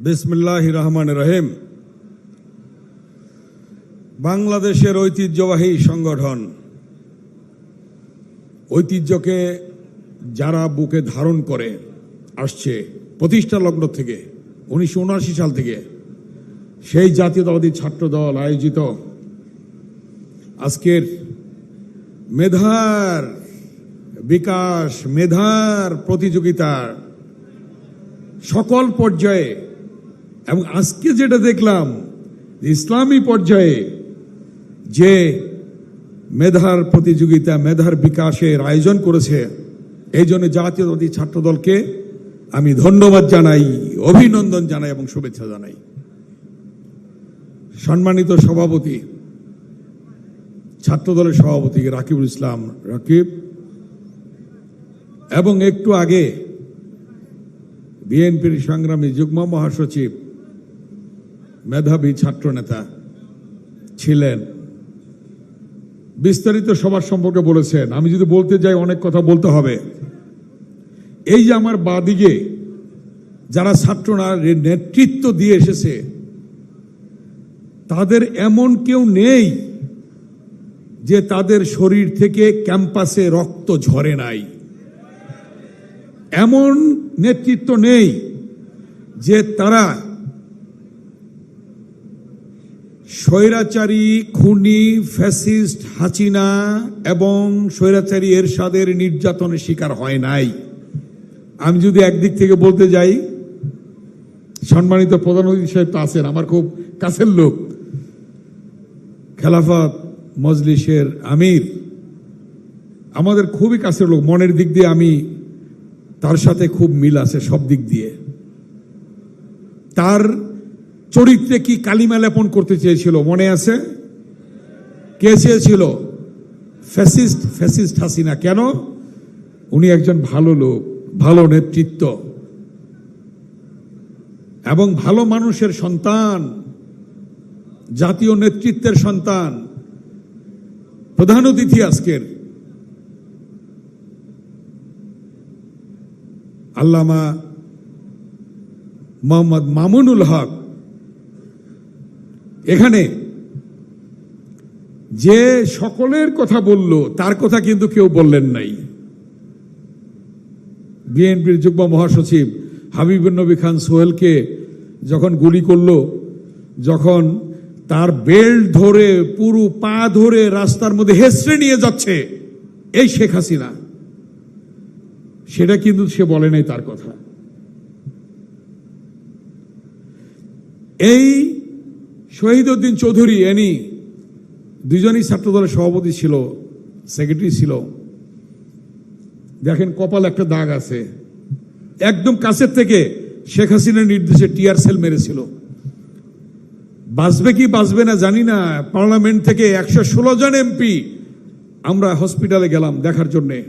বিসমিল্লাহ রহমান রহিম বাংলাদেশের ঐতিহ্যবাহী সংগঠন। ঐতিহ্যকে যারা বুকে ধারণ করে আসছে প্রতিষ্ঠা লগ্ন থেকে, উনিশশো উনআশি সাল থেকে, সেই জাতীয়তাবাদী ছাত্র দল আয়োজিত আজকের মেধার বিকাশ, মেধার প্রতিযোগিতার সকল পর্যায়ে এবং আজকে যেটা দেখলাম ইসলামী পর্যায়ে যে মেধার প্রতিযোগিতা, মেধার বিকাশের আয়োজন করেছে, এই জন্য জাতীয়তাবাদী ছাত্র দলকে আমি ধন্যবাদ জানাই, অভিনন্দন জানাই এবং শুভেচ্ছা জানাই। সম্মানিত সভাপতি, ছাত্র দলের সভাপতি রাকিবুল ইসলাম রাকিব, এবং একটু আগে বিএনপির সংগ্রামী যুগ্ম মহাসচিব মেধাবী ছাত্র নেতা ছিলেন। বিস্তারিত সবার সম্পর্কে বলেছেন, আমি যদি বলতে যাই, অনেক কথা বলতে হবে। এই যে আমার বাদিকে যারা ছাত্ররা নেতৃত্ব দিয়ে এসেছে, তাদের এমন কেউ নেই যে তাদের শরীর থেকে ক্যাম্পাসে রক্ত ঝরে নাই। এমন নেতৃত্ব নেই যে তারা স্বৈরাচারী, খুনি, ফ্যাসিস্ট, হাসিনা এবং স্বৈরাচারী এরশাদের নির্যাতনের শিকার হয় নাই। আমি যদি একদিক থেকে বলতে যাই, সম্মানিত প্রধান অতিথি সাহেব তো আছেন, আমার খুব কাছের লোক। খেলাফত মজলিসের আমির। আমাদের খুবই কাছের লোক, মনের দিক দিয়ে আমি তার সাথে খুব মিল আছে সব দিক দিয়ে। তার চরিত্রে কি কালিমা লেপন করতে চেয়েছিল? মনে আছে? কে চেয়েছিল? Fascist fascist Hasina. কেন? উনি একজন ভালো লোক, ভালো নেতৃত্ব এবং ভালো মানুষের সন্তান, জাতীয় নেতৃত্বের সন্তান। প্রধান অতিথি আজকের। আল্লামা মোহাম্মদ মামুনুল হক এখানে যে সকলের কথা বলল, তার কথা কিন্তু কেউ বললেন নাই। বিএনপির যুগ্ম মহাসচিব হাবিবুর নবী খান সোহেলকে যখন গুলি করল, যখন তার বেল্ট ধরে, পুরো পা ধরে রাস্তার মধ্যে হেসড়ে নিয়ে যাচ্ছে, এই শেখ হাসিনা, সেটা কিন্তু সে বলে নাই তার কথা। এই শহীদ উদ্দিন চৌধুরী, এনি দুজনই ছাত্রদলের সভাপতি ছিল, সেক্রেটারি ছিল। দেখেন কপাল একটা দাগ আছে। একদম কাছের থেকে শেখ হাসিনার নির্দেশে টিয়ার সেল মেরেছিল। বাঁচবে কি বাঁচবে না জানি না, পার্লামেন্ট থেকে একশো ষোলো জন এমপি আমরা হসপিটালে গেলাম দেখার জন্যে।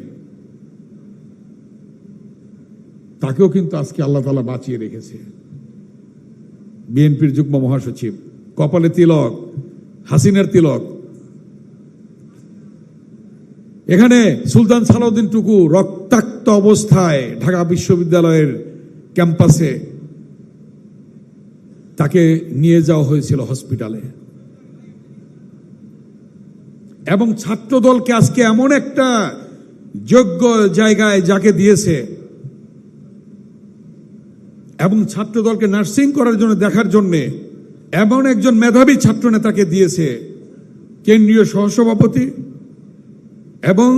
তাকেও কিন্তু আজকে আল্লাহ তালা বাঁচিয়ে রেখেছে। বিএনপির যুগ্ম মহাসচিব। কপালে তিলক, হাসিনার তিলক। এখানে সুলতান সালাউদ্দিন টুকু রক্তাক্ত অবস্থায় ঢাকা বিশ্ববিদ্যালয়ের ক্যাম্পাসে তাকে নিয়ে যাওয়া হয়েছিল হসপিটালে। এবং ছাত্রদলকে আজকে এমন একটা যোগ্য জায়গায় যাকে দিয়েছে এবং ছাত্রদলকে নার্সিং করার জন্য দেখার জন্য এমন একজন মেধাবী ছাত্র নেতাকে দিয়েছে কেন্দ্রীয় সহসভাপতি এবং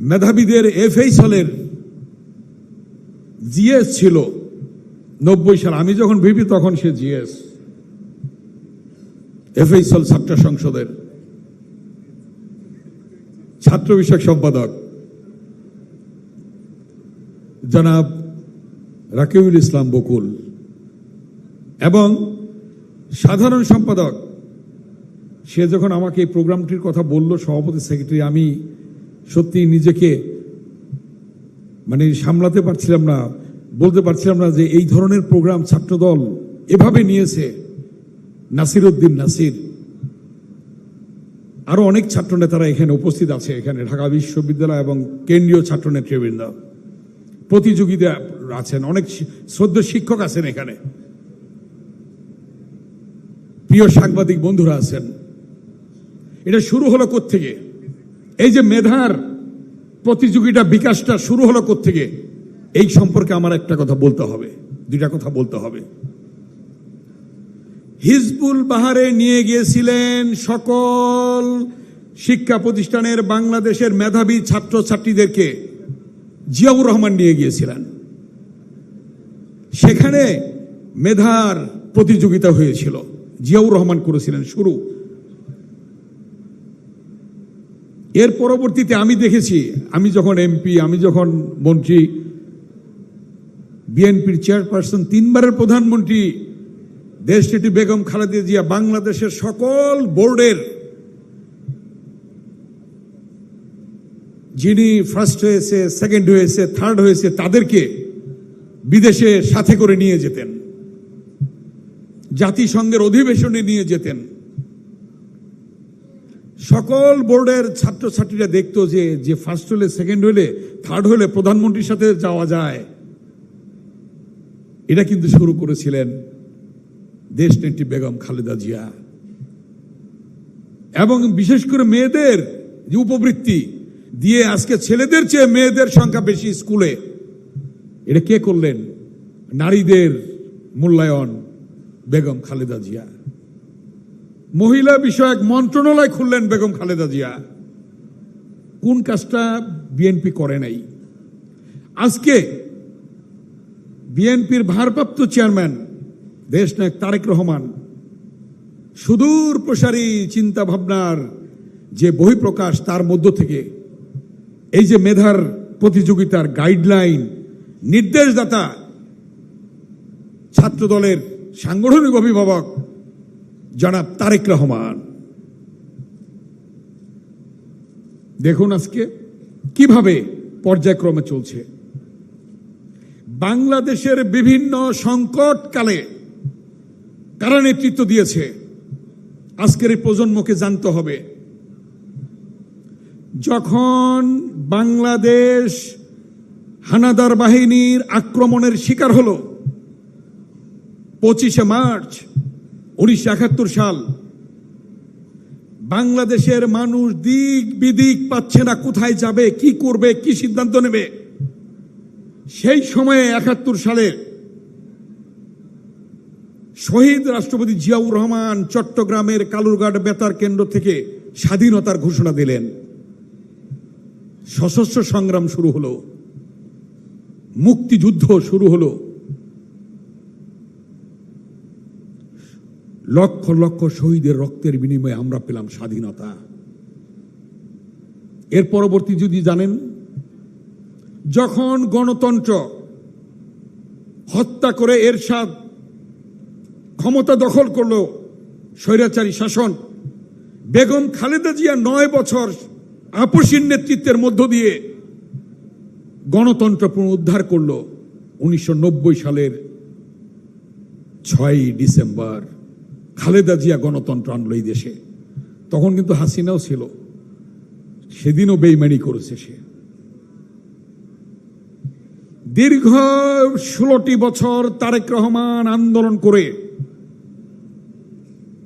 মেধাবীদের এফএই সালের জিএস ছিল, নব্বই সাল। আমি যখন ভিপি, তখন সে জিএস। এফএই সাল ছাত্র সংসদের ছাত্র বিষয়ক সম্পাদক। জনাব রাকিবুল ইসলাম বকুল। এবং সাধারণ সম্পাদক, সে যখন আমাকে এই প্রোগ্রামটির কথা বলল, সভাপতি সেক্রেটারি, আমি সত্যি নিজেকে মানে সামলাতে পারছিলাম না, বলতে পারছিলাম না যে এই ধরনের প্রোগ্রাম ছাত্রদল এভাবে নিয়েছে। নাসির উদ্দিন নাসির। আরও অনেক ছাত্র নেতারা এখানে উপস্থিত আছে, এখানে ঢাকা বিশ্ববিদ্যালয় এবং কেন্দ্রীয় ছাত্র নেতৃবৃন্দ প্রতিযোগিতা আছেন, অনেক শ্রদ্ধ শিক্ষক আছেন এখানে। প্রিয় সাংবাদিক বন্ধুরা আছেন, এটা শুরু হলো থেকে এই যে মেধার প্রতিযোগিতা বিকাশটা শুরু হলো থেকে এই সম্পর্কে আমার একটা কথা বলতে হবে, দুইটা কথা বলতে হবে। হিজবুল বাহারে নিয়ে গিয়েছিলেন সকল শিক্ষা প্রতিষ্ঠানের বাংলাদেশের মেধাবী ছাত্রছাত্রীদেরকে জিয়াউর রহমান নিয়ে গিয়েছিলেন। সেখানে মেধার প্রতিযোগিতা হয়েছিল। জিয়াউর রহমান করেছিলেন শুরু। এর পরবর্তীতে আমি দেখেছি, আমি যখন এমপি আমি যখন মন্ত্রী বিএনপির চেয়ারপারসন তিনবারের প্রধানমন্ত্রী দেশটি বেগম খালেদা জিয়া বাংলাদেশের সকল বোর্ডের যিনি ফার্স্ট হয়েছে সেকেন্ড হয়েছে থার্ড হয়েছে, তাদেরকে বিদেশে সাথে করে নিয়ে যেতেন। জাতিসংঘের অধিবেশনে নিয়ে যেতেন। সকল বোর্ডের ছাত্রছাত্রীরা দেখতো যে যে ফার্স্ট হলে সেকেন্ড হলে থার্ড হলে প্রধানমন্ত্রীর সাথে যাওয়া যায়। এটা কিন্তু শুরু করেছিলেন দেশ নেত্রী বেগম খালেদা জিয়া। এবং বিশেষ করে মেয়েদের যে উপবৃত্তি দিয়ে আজকে ছেলেদের চেয়ে মেয়েদের সংখ্যা বেশি স্কুলে। এটা কে করলেন? নারীদের মূল্যায়ন। বেগম খালেদা জিয়া। মহিলা বিষয়ক মন্ত্রণালয় খুললেন বেগম খালেদা জিয়া। কোন কাজটা বিএনপি করে নাই? আজকে বিএনপির ভারপ্রাপ্ত চেয়ারম্যান, দেশ নায়ক তারেক রহমান, সুদূর প্রসারী চিন্তা ভাবনার যে বহিঃপ্রকাশ তার মধ্য থেকে, এই যে মেধার প্রতিযোগিতার গাইডলাইন নির্দেশদাতা ছাত্র দলের সাংগঠনিক অভিভাবক জনাব তারেক রহমান। দেখুন আজকে কীভাবে পর্যায়ক্রমে চলছে। বাংলাদেশের বিভিন্ন সংকটকালে কারা নেতৃত্ব দিয়েছে, আজকের এই প্রজন্মকে জানতে হবে। যখন বাংলাদেশ হানাদার বাহিনীর আক্রমণের শিকার হলো পঁচিশে মার্চ উনিশশো একাত্তর সাল। বাংলাদেশের মানুষ দিক বিদিক পাচ্ছে না কোথায় যাবে, কি করবে, কি সিদ্ধান্ত নেবে। সেই সময়ে একাত্তর সালে শহীদ রাষ্ট্রপতি জিয়াউর রহমান চট্টগ্রামের কালুরঘাট বেতার কেন্দ্র থেকে স্বাধীনতার ঘোষণা দিলেন। সশস্ত্র সংগ্রাম শুরু হলো। মুক্তিযুদ্ধ শুরু হলো। লক্ষ লক্ষ শহীদের রক্তের বিনিময়ে আমরা পেলাম স্বাধীনতা। এর পরবর্তী যদি জানেন, যখন গণতন্ত্র হত্যা করে এরশাদ ক্ষমতা দখল করল স্বৈরাচারী শাসন, বেগম খালেদা জিয়া নয় বছর আপসীর নেতৃত্বের মধ্য দিয়ে গণতন্ত্র পুনরুদ্ধার করল উনিশশো সালের ছয়ই ডিসেম্বর। খালেদা জিয়া গণতন্ত্র আনলো এই দেশে। তখন কিন্তু হাসিনাও ছিল। সেদিনও বেইমানি করেছে সে। দীর্ঘ ষোলোটি বছর তারেক রহমান আন্দোলন করে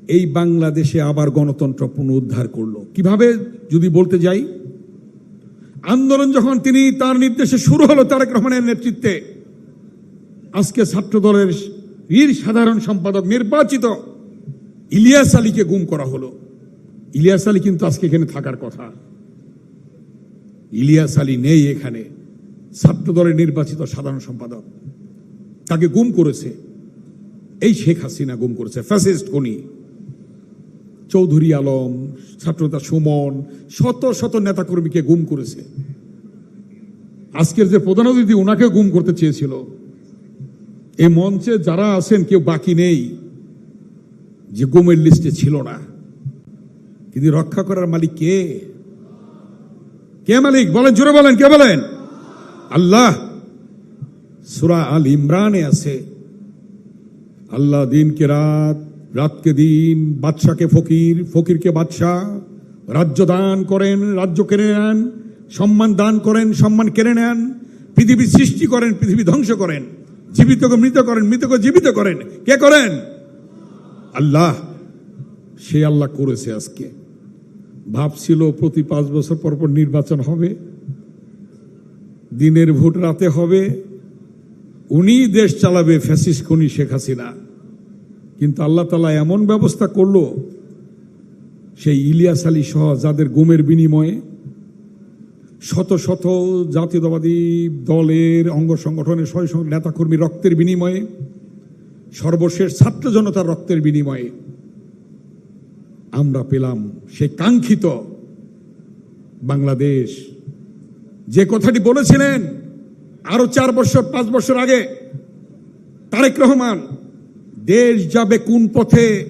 এই বাংলাদেশে আবার গণতন্ত্র পুনরুদ্ধার করল। কীভাবে? যদি বলতে যাই, আন্দোলন যখন তিনি তার নির্দেশে শুরু হলো তারেক রহমানের নেতৃত্বে, আজকে ছাত্র দলের সাধারণ সম্পাদক নির্বাচিত ইলিয়াস আলীকে গুম করা হলো। ইলিয়াস আলী কিন্তু আজকে এখানে থাকার কথা। ইলিয়াস আলী নেই এখানে। ছাত্র দলের নির্বাচিত সাধারণ সম্পাদক। তাকে গুম করেছে। এই শেখ হাসিনা গুম করেছে। ফ্যাসিস্ট কোনি চৌধুরী আলম, ছাত্রতা সুমন, শত শত নেতাকর্মীকে গুম করেছে। আজকের যে প্রধান অতিথি ওনাকে গুম করতে চেয়েছিল। এই মঞ্চে যারা আছেন, কেউ বাকি নেই। যে গুমের লিস্টে ছিল না। কিন্তু রক্ষা করার মালিক কে? কে মালিক? বলেন, জোরে বলেন, কে বলেন? আল্লাহ। সুরা আল ইমরানে আছে। আল্লাহ দিনকে রাত, রাতকে দিন, বাদশাকে ফকির, ফকিরকে বাদশাহ, রাজ্য দান করেন, রাজ্য কেড়ে নেন, সম্মান দান করেন, সম্মান কেড়ে নেন, পৃথিবী সৃষ্টি করেন, পৃথিবী ধ্বংস করেন, জীবিতকে মৃত করেন, মৃতকে জীবিত করেন। কে করেন? আল্লাহ, সে আল্লাহ করেছে আজকে। ভাবছিল প্রতি পাঁচ বছর পর পর নির্বাচন হবে, দিনের ভোট রাতে হবে, উনি দেশ চালাবে ফ্যাসিস খনি শেখ হাসিনা। কিন্তু আল্লাহ তালা এমন ব্যবস্থা করল, সেই ইলিয়াস আলী সহ যাদের গুমের বিনিময়ে শত শত জাতীয়তাবাদী দলের অঙ্গ সংগঠনের শয় নেতাকর্মী রক্তের বিনিময়ে সর্বশেষ ছাত্র জনতার রক্তের বিনিময়ে আমরা পেলাম সে কাঙ্ক্ষিত বাংলাদেশ। যে কথাটি বলেছিলেন আরও চার বছর, পাঁচ বছর আগে, তারেক রহমান, দেশ যাবে কোন পথে?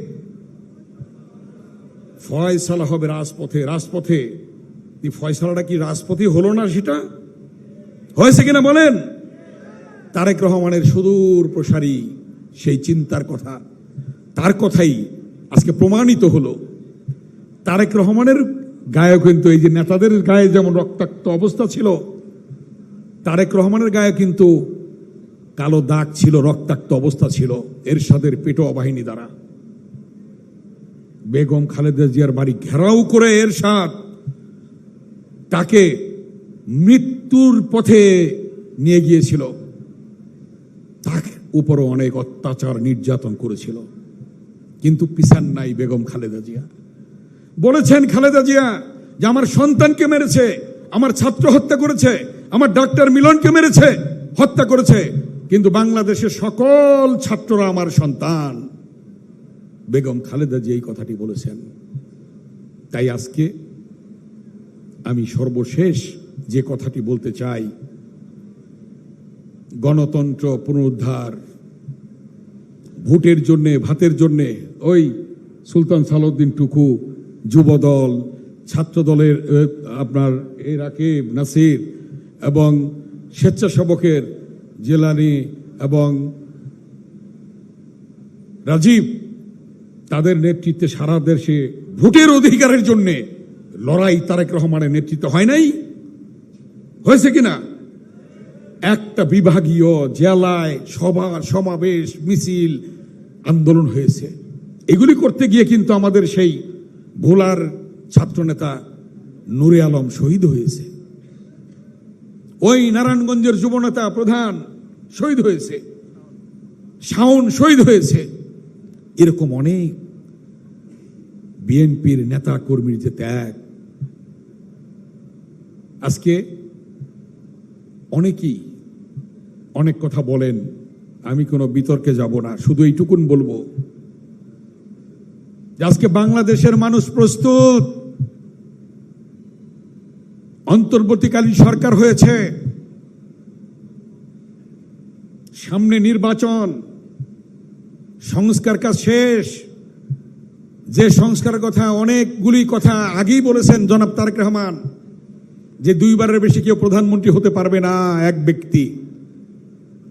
ফয়সালা হবে রাজপথে। রাজপথে ফয়সালাটা কি রাজপথে হলো না সেটা? হয়েছে কিনা বলেন? তারেক রহমানের সুদূর প্রসারী। সেই চিন্তার কথা। তার কথাই আজকে প্রমাণিত হলো। তারেক রহমানের গায়ে কিন্তু, এই যে নেতাদের গায়ে যেমন রক্তাক্ত অবস্থা ছিল, তারেক রহমানের গায়ে কিন্তু কালো দাগ ছিল, রক্তাক্ত অবস্থা ছিল এরশাদের পেটোয়া বাহিনী দ্বারা। বেগম খালেদা জিয়ার বাড়ি ঘেরাও করে এরশাদ তাকে মৃত্যুর পথে নিয়ে গিয়েছিল। তার উপরও অনেক অত্যাচার নির্যাতন করেছিল। কিন্তু পিছান নাই বেগম খালেদা জিয়া। বলেছেন, খালেদা জিয়া, যে আমার সন্তানকে মেরেছে, আমার ছাত্র হত্যা করেছে, আমার ডাক্তার মিলনকে মেরেছে, হত্যা করেছে, কিন্তু বাংলাদেশের সকল ছাত্ররা আমার সন্তান। বেগম খালেদা জিয়া এই কথাটি বলেছেন। তাই আজকে আমি সর্বশেষ যে কথাটি বলতে চাই গণতন্ত্র পুনরুদ্ধার, ভোটের জন্যে, ভাতের জন্যে, ওই সুলতান সালাউদ্দিন টুকু, যুবদল ছাত্র দলের আপনার এ রাকিব, নাসির এবং স্বেচ্ছাসেবকের জেলানি এবং রাজীব, তাদের নেতৃত্বে সারা দেশে ভোটের অধিকারের জন্যে লড়াই তারেক রহমানের নেতৃত্ব হয় নাই? হয়েছে কিনা? একটা বিভাগীয় জেলায় সভা, সমাবেশ, মিছিল, আন্দোলন হয়েছে। এগুলি করতে গিয়ে কিন্তু আমাদের সেই ভোলার ছাত্রনেতা নুরে আলম শহীদ হয়েছে। ওই নারায়ণগঞ্জের যুবনেতা প্রধান শহীদ হয়েছে। শাওন শহীদ হয়েছে। এরকম অনেক বিএনপির নেতা কর্মীর যে ত্যাগ। আজকে অনেকেই অনেক কথা বলেন, আমি কোনো বিতর্কে যাব না, শুধু এইটুকুন বলব। আজকে বাংলাদেশের মানুষ প্রস্তুত। অন্তর্বর্তীকালীন সরকার হয়েছে। সামনে নির্বাচন, সংস্কার কাজ শেষ। যে সংস্কার কথা অনেকগুলি কথা আগেই বলেছেন জনাব তারেক রহমান, যে দুইবারের বেশি কেউ প্রধানমন্ত্রী হতে পারবে না এক ব্যক্তি।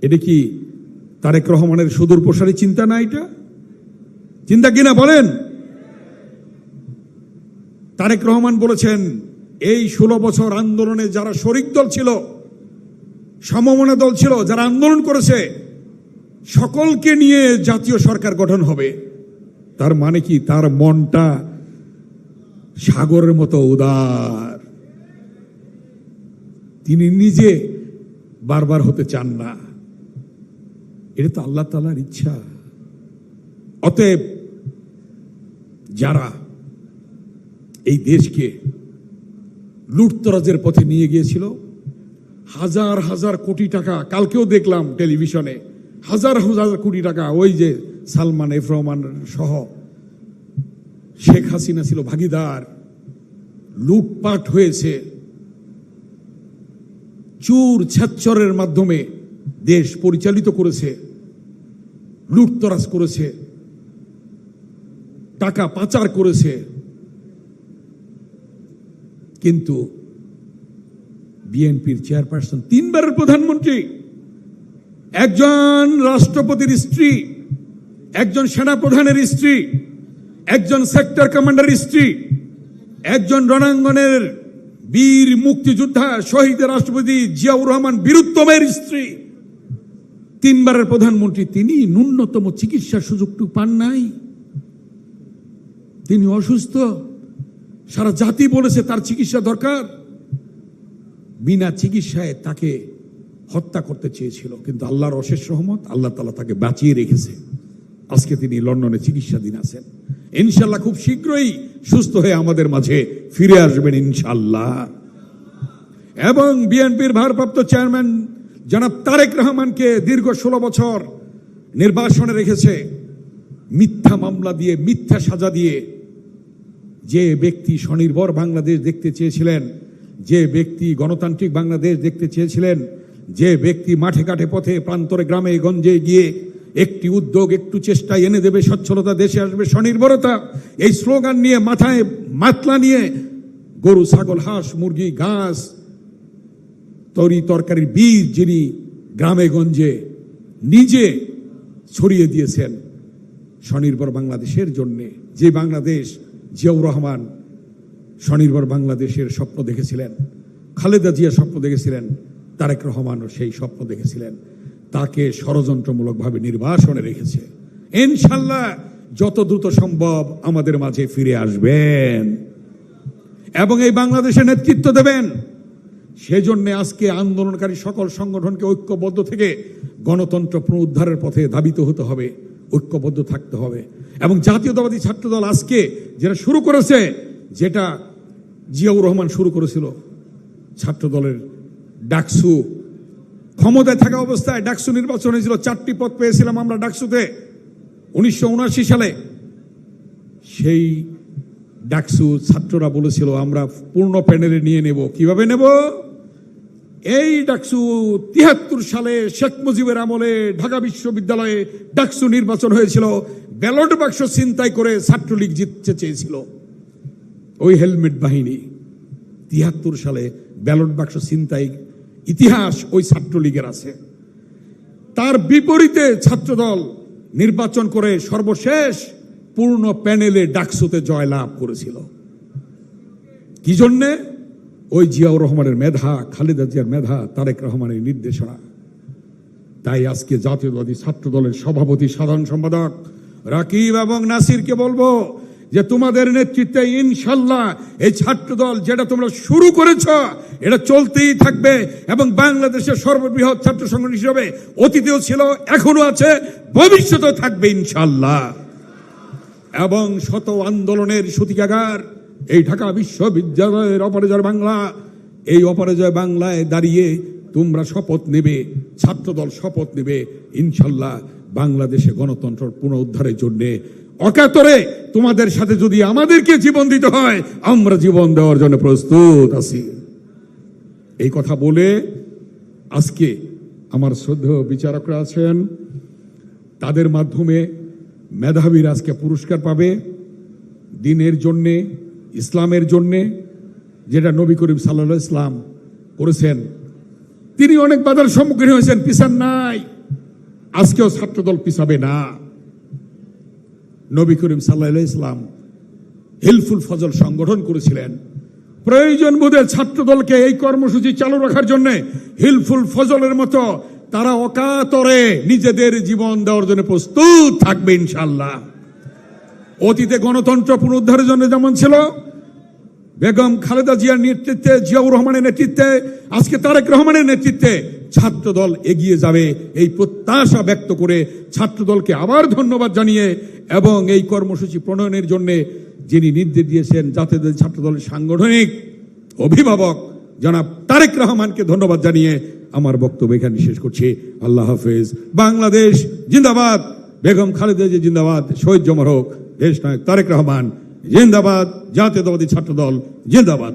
এটা কি তারেক রহমানের সুদূর প্রসারী চিন্তা না এটা? চিন্তা কিনা বলেন? তারেক রহমান বলেছেন, এই ষোলো বছর আন্দোলনে যারা শরিক দল ছিল, সমমনা দল ছিল, যারা আন্দোলন করেছে, সকলকে নিয়ে জাতীয় সরকার গঠন হবে। তার মানে কি? তার মনটা সাগরের মতো উদার। তিনি নিজে বারবার হতে চান না। এটা তো আল্লাহ তালার ইচ্ছা। অতএব যারা এই দেশকে লুটতরাজের পথে নিয়ে গিয়েছিল, হাজার হাজার কোটি টাকা, কালকেও দেখলাম টেলিভিশনে, হাজার হাজার কোটি টাকা, ওই যে সালমান এফ রহমান সহ শেখ হাসিনা ছিল ভাগিদার, লুটপাট হয়েছে। চুর ছাচ্চরের মাধ্যমে দেশ পরিচালিত করেছে। লুটতরাজ করেছে, টাকা পাচার করেছে। কিন্তু বিএনপির চেয়ারপারসন তিনবারের প্রধানমন্ত্রী, একজন রাষ্ট্রপতির স্ত্রী, একজন সেনাপ্রধানের স্ত্রী, একজন সেক্টর কমান্ডার স্ত্রী, একজন রণাঙ্গনের বীর মুক্তিযোদ্ধা, শহীদ রাষ্ট্রপতি জিয়াউর রহমান, বীরুত্তমের স্ত্রী। তিনবারের প্রধানমন্ত্রী, তিনি ন্যূনতম চিকিৎসার সুযোগটুকু পান নাই। তিনি অসুস্থ। সারা জাতি বলেছে তার চিকিৎসা দরকার। বিনা চিকিৎসায় তাকে হত্যা করতে চেয়েছিল। কিন্তু আল্লাহর অশেষ রহমত, আল্লাহ তালা তাকে বাঁচিয়ে রেখেছে। আজকে তিনি লন্ডনে চিকিৎসাধীন আছেন। ইনশাল্লাহ খুব শীঘ্রই সুস্থ হয়ে আমাদের মাঝে ফিরে আসবেন ইনশাল্লাহ এবং বিএনপির ভারপ্রাপ্ত চেয়ারম্যান জনাব তারেক রহমানকে দীর্ঘ ষোলো বছর নির্বাসনে রেখেছে, মিথ্যা মামলা দিয়ে, মিথ্যা সাজা দিয়ে যে ব্যক্তি স্বনির্ভর বাংলাদেশ দেখতে চেয়েছিলেন, যে ব্যক্তি গণতান্ত্রিক বাংলাদেশ দেখতে চেয়েছিলেন, যে ব্যক্তি মাঠে ঘাটে পথে প্রান্তরে গ্রামে গঞ্জে গিয়ে একটি উদ্যোগ, একটু চেষ্টা এনে দেবে সচ্ছলতা দেশে আসবে, স্বনির্ভরতা, এই স্লোগান নিয়ে, মাথায় মাতলা নিয়ে গরু, ছাগল, হাঁস, মুরগি, ঘাস তরি তরকারির বীজ যিনি গ্রামে গঞ্জে নিজে ছড়িয়ে দিয়েছেন স্বনির্ভর বাংলাদেশের জন্যে। যে বাংলাদেশ জিয়াউর রহমান স্বনির্ভর বাংলাদেশের স্বপ্ন দেখেছিলেন, খালেদা জিয়া স্বপ্ন দেখেছিলেন, তারেক রহমানও সেই স্বপ্ন দেখেছিলেন। তাকে ষড়যন্ত্রমূলকভাবে নির্বাসনে রেখেছে। ইনশাল্লাহ যত দ্রুত সম্ভব আমাদের মাঝে ফিরে আসবেন এবং এই বাংলাদেশে নেতৃত্ব দেবেন। সেজন্য আজকে আন্দোলনকারী সকল সংগঠনকে ঐক্যবদ্ধ থেকে গণতন্ত্র পুনরুদ্ধারের পথে ধাবিত হতে হবে, ঐক্যবদ্ধ থাকতে হবে। এবং জাতীয়তাবাদী ছাত্রদল আজকে যেটা শুরু করেছে, যেটা জিয়াউর রহমান শুরু করেছিল, ছাত্রদলের ডাকসু। ক্ষমতায় থাকা অবস্থায় ডাকসু নির্বাচন হয়েছিল, চারটি পদ পেয়েছিলাম আমরা ডাকসুতে। উনিশশো উনআশি সালে সেই ডাকসু ছাত্ররা বলেছিল, আমরা পূর্ণ প্যানেলে নিয়ে নেব। কীভাবে নেব? এই ডাকসু তিয়াত্তর সালে শেখ মুজিবের আমলে ঢাকা বিশ্ববিদ্যালয়ে ডাকসু নির্বাচন হয়েছিল। ব্যালট বাক্স ছিনতাই করে ছাত্রলীগ জিততে চেয়েছিল। ওই হেলমেট বাহিনী তিয়াত্তর সালে ব্যালট বাক্স ছিনতাই, ইতিহাস ওই ছাত্রলীগের আছে। তার বিপরীতে ছাত্রদল নির্বাচন করে সর্বশেষ পূর্ণ প্যানেলে ডাকসুতে জয়লাভ করেছিল। কি জন্যে? ওই জিয়াউর রহমানের মেধা, খালেদা জিয়ার মেধা, তারেক রহমানের নির্দেশনা। তাই আজকে জাতীয়বাদী ছাত্র দলের সভাপতি, সাধারণ সম্পাদক রাকিব এবং নাসিরকে বলব যে তোমাদের নেতৃত্বে ইনশাল্লাহ এই ছাত্র দল যেটা তোমরা শুরু করেছ, এটা চলতেই থাকবে এবং বাংলাদেশের সর্ববৃহৎ ছাত্র সংগঠন হিসেবে অতীতেও ছিল এখনও আছে, ভবিষ্যতেও থাকবে ইনশাল্লাহ। এবং শত আন্দোলনের সূতিকাগার, এই ঢাকা বিশ্ববিদ্যালয়ের অপরাজয় বাংলা, এই অপরাজয় বাংলায় দাঁড়িয়ে তোমরা শপথ নেবে, ছাত্রদল শপথ নেবে, ইনশাল্লাহ বাংলাদেশে গণতন্ত্র পুনরুদ্ধারের জন্য। অকাতরে তোমাদের সাথে যদি আমাদেরকে জীবন দিতে হয়, আমরা জীবন দেওয়ার জন্য প্রস্তুত আছি। এই কথা বলে আজকে আমার শ্রদ্ধেয় বিচারকরা আছেন। তাদের মাধ্যমে মেধাবীরা আজকে পুরস্কার পাবে দিনের জন্যে, ইসলামের জন্যে, যেটা নবী করিম সাল্লাহ ইসলাম করেছেন। তিনি অনেক বাধার সম্মুখীন হয়েছেন, পিছান নাই। আজকেও ছাত্রদল পিছাবে না। নবী করিম সাল্লাহ ইসলাম হিলফুল ফজল সংগঠন করেছিলেন। প্রয়োজন বোধে ছাত্রদলকে এই কর্মসূচি চালু রাখার জন্য হিলফুল ফজলের মতো তারা অকাতরে নিজেদের জীবন দেওয়ার জন্য প্রস্তুত থাকবে ইনশাল্লাহ অতীতে গণতন্ত্র পুনরুদ্ধারের জন্য যেমন ছিল, বেগম খালেদা জিয়ার নেতৃত্বে, জিয়াউর রহমানের নেতৃত্বে, আজকে তারেক রহমানের নেতৃত্বে ছাত্রদল এগিয়ে যাবে এই প্রত্যাশা ব্যক্ত করে ছাত্রদলকে আবার ধন্যবাদ জানিয়ে এবং এই কর্মসূচি প্রণয়নের জন্য যিনি নির্দেশ দিয়েছেন জাতীয় ছাত্রদলের সাংগঠনিক অভিভাবক জনাব তারেক রহমানকে ধন্যবাদ জানিয়ে আমার বক্তব্য এখানে শেষ করছি। আল্লাহ হাফেজ। বাংলাদেশ জিন্দাবাদ। বেগম খালেদা জি জিন্দাবাদ। শহীদ জমর হোক। দেশ নায়ক তারেক রহমান। জিন্দাবাদ। জাতীয়তাবাদী ছাত্রদল জিন্দাবাদ।